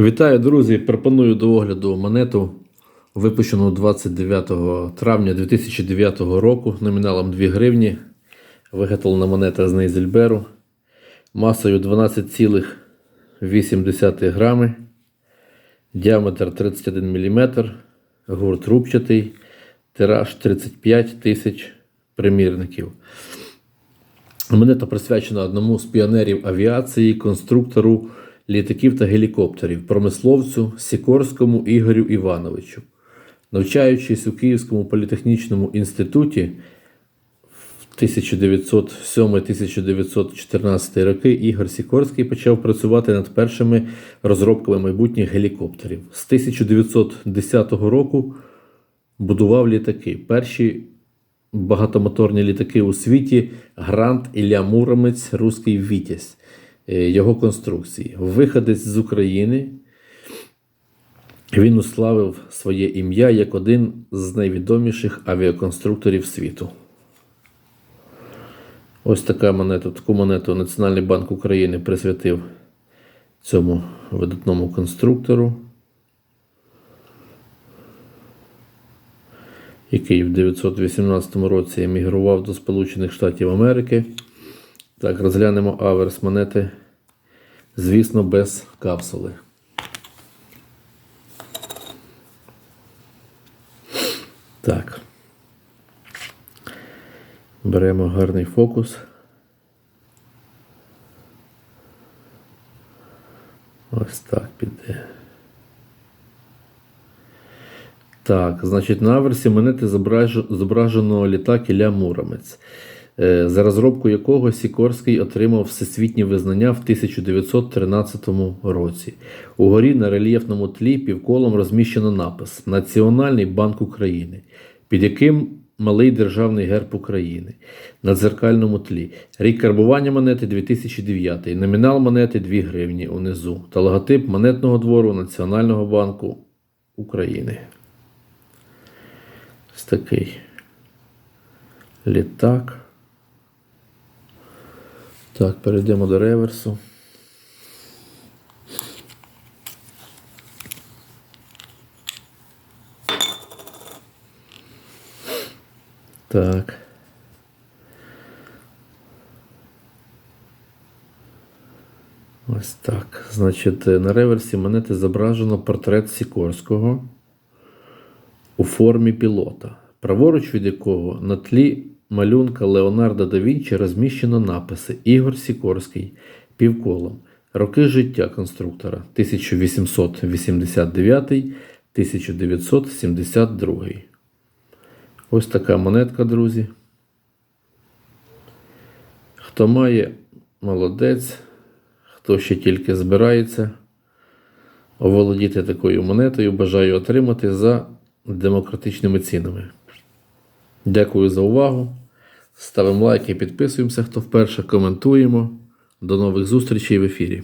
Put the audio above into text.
Вітаю, друзі! Пропоную до огляду монету, випущену 29 травня 2009 року номіналом 2 гривні. Виготовлена монета з Нейзельберу масою 12,8 грами, діаметр 31 мм, гурт рубчатий, тираж 35 тисяч примірників. Монета присвячена одному з піонерів авіації, конструктору літаків та гелікоптерів, промисловцю Сікорському Ігорю Івановичу. Навчаючись у Київському політехнічному інституті в 1907-1914 роки, Ігор Сікорський почав працювати над першими розробками майбутніх гелікоптерів. З 1910 року будував літаки. Перші багатомоторні літаки у світі Грант Ілля Муромець, Руський Вітязь. Е, Його конструкції. Виходець з України. Він уславив своє ім'я як один з найвідоміших авіаконструкторів світу. Ось така монета, таку монету Національний банк України присвятив цьому видатному конструктору. який в 918 році емігрував до Сполучених Штатів Америки. Так, розглянемо аверс монети, звісно, без капсули. Так. Беремо гарний фокус. Ось так піде. Так, значить, на аверсі монети зображено, літак Ілля Муромець, за розробку якого Сікорський отримав всесвітнє визнання в 1913 році. Угорі на рельєфному тлі півколом розміщено напис Національний банк України, під яким малий державний герб України на дзеркальному тлі. Рік карбування монети 2009, номінал монети 2 гривні унизу та логотип монетного двору Національного банку України. Ось такий літак. Так, перейдемо до реверсу. Так. Ось так. Значить, на реверсі монети зображено портрет Сікорського у формі пілота, праворуч від якого на тлі малюнка Леонардо да Вінчі розміщено написи Ігор Сікорський півколом. Роки життя конструктора 1889-1972. Ось така монетка, друзі. Хто має, молодець, хто ще тільки збирається оволодіти такою монетою, бажаю отримати за демократичними цінами. Дякую за увагу. Ставимо лайки, підписуємося, хто вперше коментуємо. До нових зустрічей в ефірі.